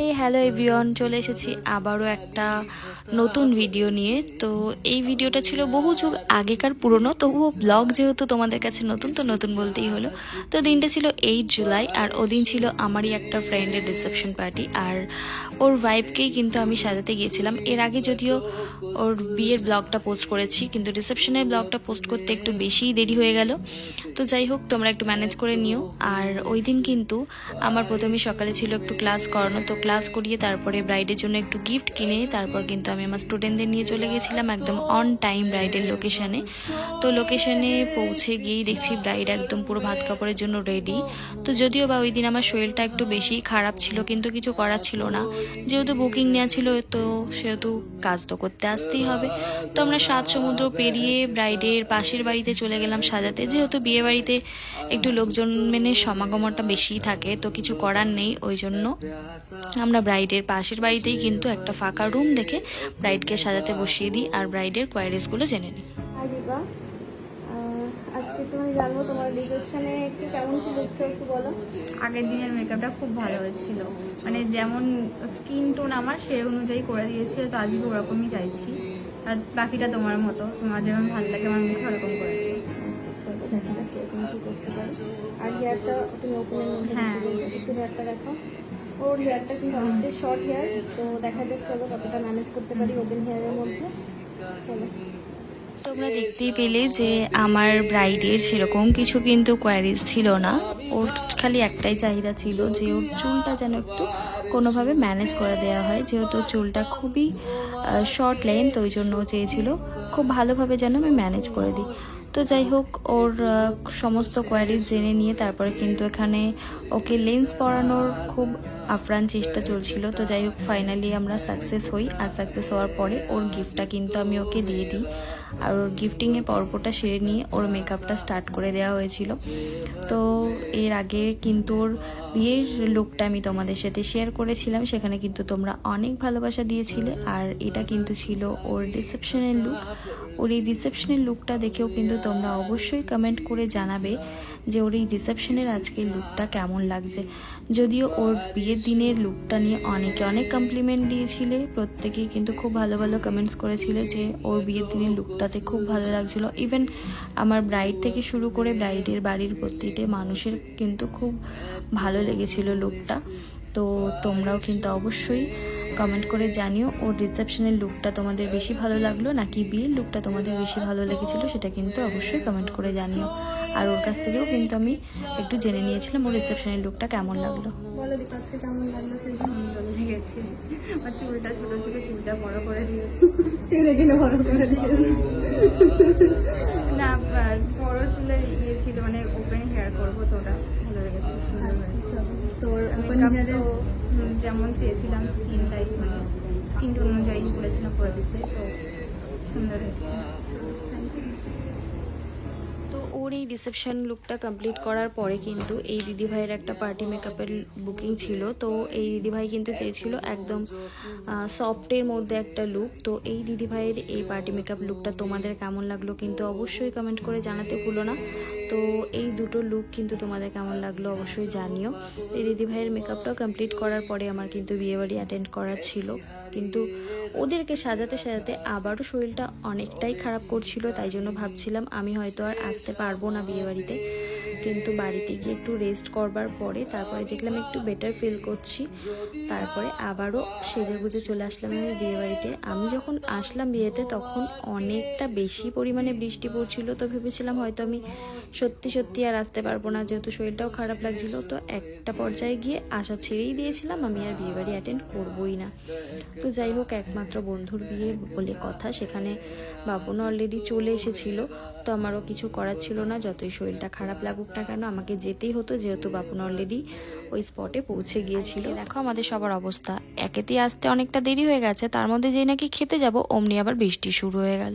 হে hello everyone চলে এসেছি আবারও একটা নতুন ভিডিও নিয়ে। তো এই ভিডিওটা ছিল বহু যুগ আগেকার পুরনো, তবুও ব্লগ যেহেতু তোমাদের কাছে নতুন, তো নতুন বলতেই হলো। তো দিনটা ছিল এইট জুলাই আর ওদিন ছিল আমারই একটা ফ্রেন্ডের রিসেপশন পার্টি আর ওর ওয়াইফকেই কিন্তু আমি সাজাতে গিয়েছিলাম। এর আগে যদিও ওর বিয়ের ব্লগটা পোস্ট করেছি, কিন্তু রিসেপশনের ব্লগটা পোস্ট করতে একটু বেশিই দেরি হয়ে গেল। তো যাই হোক, তোমরা একটু ম্যানেজ করে নিও। আর ওই দিন কিন্তু আমার প্রথমে সকালে ছিল একটু ক্লাস করানো, তো ক্লাস করিয়ে তারপরে ব্রাইডের জন্য একটু গিফট কিনে তারপর কিন্তু আমি আমার স্টুডেন্টদের নিয়ে চলে গেছিলাম একদম অন টাইম ব্রাইডের লোকেশানে তো লোকেশানে পৌঁছে গিয়েই দেখছি ব্রাইড একদম পুরো ভাত কাপড়ের জন্য রেডি তো যদিও বা ওই দিন আমার শরীরটা একটু বেশি খারাপ ছিল, কিন্তু কিছু করার ছিল না। যেহেতু বুকিং নেওয়া ছিল, তো সেহেতু কাজ তো করতে আসতেই হবে। তো আমরা সাত সমুদ্র পেরিয়ে ব্রাইডের পাশের বাড়িতে চলে গেলাম সাজাতে। যেহেতু বিয়ে বাড়িতে একটু লোকজন মেনে সমাগমটা বেশি থাকে, তো কিছু করার নেই, ওই জন্য আমরা ব্রাইডের পাশের বাড়িতেই কিন্তু একটা ফাঁকা রুম দেখে ব্রাইডকে সাজাতে বসিয়ে দিই আর ব্রাইডের কোয়ারিসগুলো জেনে নিই। আজকে একটুখানি জানব তোমার রিসেপশনে একটু কেমন কি একটু বলো? আগের দিনের মেকআপটা খুব ভালো হয়েছিল। মানে যেমন স্কিন টোন আমার সে অনুযায়ী করে দিয়েছিল তো আজকে ওরকমই চাইছি। আর বাকিটা তোমার মতো তোমার যেমন ভালো লাগে আমার মুখে ওরকম করেছ আচ্ছা আর হেয়ারটা তুমি ওপেনের মধ্যে হ্যাঁ। একটু হেয়ারটা দেখো। ওর হেয়ারটা কিন্তু অনেকটাই শর্ট হেয়ার তো দেখা যাক চলো কতটা ম্যানেজ করতে পারি ওপেন হেয়ারের মধ্যে। চলো। তোমরা দেখতেই পেলে যে আমার ব্রাইডের সেরকম কিছু কিন্তু কোয়ারিজ ছিল না। ওর খালি একটাই চাহিদা ছিল যে ওর চুলটা যেন একটু কোনোভাবে ম্যানেজ করে দেওয়া হয়। যেহেতু চুলটা খুবই শর্ট লেন্থ ওই জন্য চেয়েছিল খুব ভালোভাবে যেন আমি ম্যানেজ করে দিই। তো যাই হোক, ওর সমস্ত কোয়ারিজ জেনে নিয়ে তারপরে কিন্তু এখানে ওকে লেন্স পরানোর খুব আপ্রাণ চেষ্টা চলছিল। তো যাই হোক ফাইনালি আমরা সাকসেস হই। আর সাকসেস হওয়ার পরে ওর গিফটটা কিন্তু আমি ওকে দিয়ে দিই। আর ওর গিফটিংয়ের পর্বটা সেরে নিয়ে ওর মেকআপটা স্টার্ট করে দেওয়া হয়েছিল। তো এর আগে কিন্তু ওর বিয়ের লুকটা আমি তোমাদের সাথে শেয়ার করেছিলাম, সেখানে কিন্তু তোমরা অনেক ভালোবাসা দিয়েছিলে আর এটা কিন্তু ছিল ওর রিসেপশনের লুক ওর এই রিসেপশনের লুকটা দেখেও কিন্তু তোমরা অবশ্যই কমেন্ট করে জানাবে যে ওর এই রিসেপশনের আজকের লুকটা কেমন লাগছে। যদিও ওর বিয়ের দিনের লুকটা নিয়ে অনেকে অনেক কমপ্লিমেন্ট দিয়েছিলে। প্রত্যেকেই কিন্তু খুব ভালো ভালো কমেন্টস করেছিলে যে ওর বিয়ের দিনের লুকটাতে খুব ভালো লাগছিল। ইভেন আমার ব্রাইড থেকে শুরু করে ব্রাইডের বাড়ির প্রতিটি মানুষের কিন্তু খুব ভালো লেগেছিল লুকটা তো তোমরাও কিন্তু অবশ্যই কমেন্ট করে জানিও। ওর রিসেপশনের লুকটা তোমাদের বেশি ভালো লাগল নাকি বিয়ের লুকটা তোমাদের বেশি ভালো লেগেছিল সেটা কিন্তু অবশ্যই কমেন্ট করে জানিও। আর ওর কাছ থেকেও কিন্তু আমি একটু জেনে নিয়েছিলাম ওর রিসেপশনের লুকটা কেমন লাগল। চুলটা ছোটো ছোটো চুলটা বড় করে দিয়েছে। চুলে কিনে বড় করে দিয়েছি। না বড় চুলের ইয়ে ছিল মানে ওপেন হেয়ার করব তো ওটা ভালো লেগেছে হয়েছে তোর যেমন চেয়েছিলাম স্কিন টাইপ মানে স্কিন টোন অনুযায়ী বলেছিলাম করে দিতে তো সুন্দর হয়েছে। তো ওর এই রিসেপশন লুকটা কমপ্লিট করার পরে কিন্তু এই দিদিভাইয়ের একটা পার্টি মেকআপের বুকিং ছিল। তো এই দিদিভাই কিন্তু চেয়েছিল একদম সফটের মধ্যে একটা লুক তো এই দিদিভাইয়ের এই পার্টি মেকআপ লুকটা তোমাদের কেমন লাগল কিন্তু অবশ্যই কমেন্ট করে জানাতে ভুলো না। তো এই দুটো লুক কিন্তু তোমাদের কেমন লাগল অবশ্যই জানিও। এই দিদিভাইয়ের মেকআপটাও কমপ্লিট করার পরে আমার কিন্তু বিয়েবাড়ি অ্যাটেন্ড করার ছিল। কিন্তু ওদেরকে সাজাতে সাজাতে আবারও শরীরটা অনেকটাই খারাপ করছিল, তাই জন্য ভাবছিলাম আমি হয়তো আর আসতে পারব না বিয়েবাড়িতে। কিন্তু বাড়িতে গিয়ে একটু রেস্ট করবার পরে তারপরে দেখলাম একটু বেটার ফিল করছি। তারপরে আবারও সেজে গুজে চলে আসলাম আমি বিয়েবাড়িতে। আমি যখন আসলাম বিয়েতে তখন অনেকটা বেশি পরিমাণে বৃষ্টি পড়ছিল তো ভেবেছিলাম হয়তো আমি সত্যি সত্যি আর আসতে পারব না। যেহেতু শরীরটাও খারাপ লাগছিল, তো একটা পর্যায়ে গিয়ে আশা ছেড়েই দিয়েছিলাম, আমি আর বিয়েবাড়ি অ্যাটেন্ড করবোই না। তো যাই হোক, একমাত্র বন্ধুর বিয়ে বলে কথা, সেখানে বাবনও অলরেডি চলে এসেছিল, তো আমারও কিছু করার ছিল না। যতই শরীরটা খারাপ লাগুক না কেন, আমাকে যেতেই হতো, যেহেতু বাবন অলরেডি ওই স্পটে পৌঁছে গিয়েছিল। দেখো আমাদের সবার অবস্থা, একেতেই আসতে অনেকটা দেরি হয়ে গেছে, তার মধ্যে যেই নাকি খেতে যাব, অমনি আবার বৃষ্টি শুরু হয়ে গেল।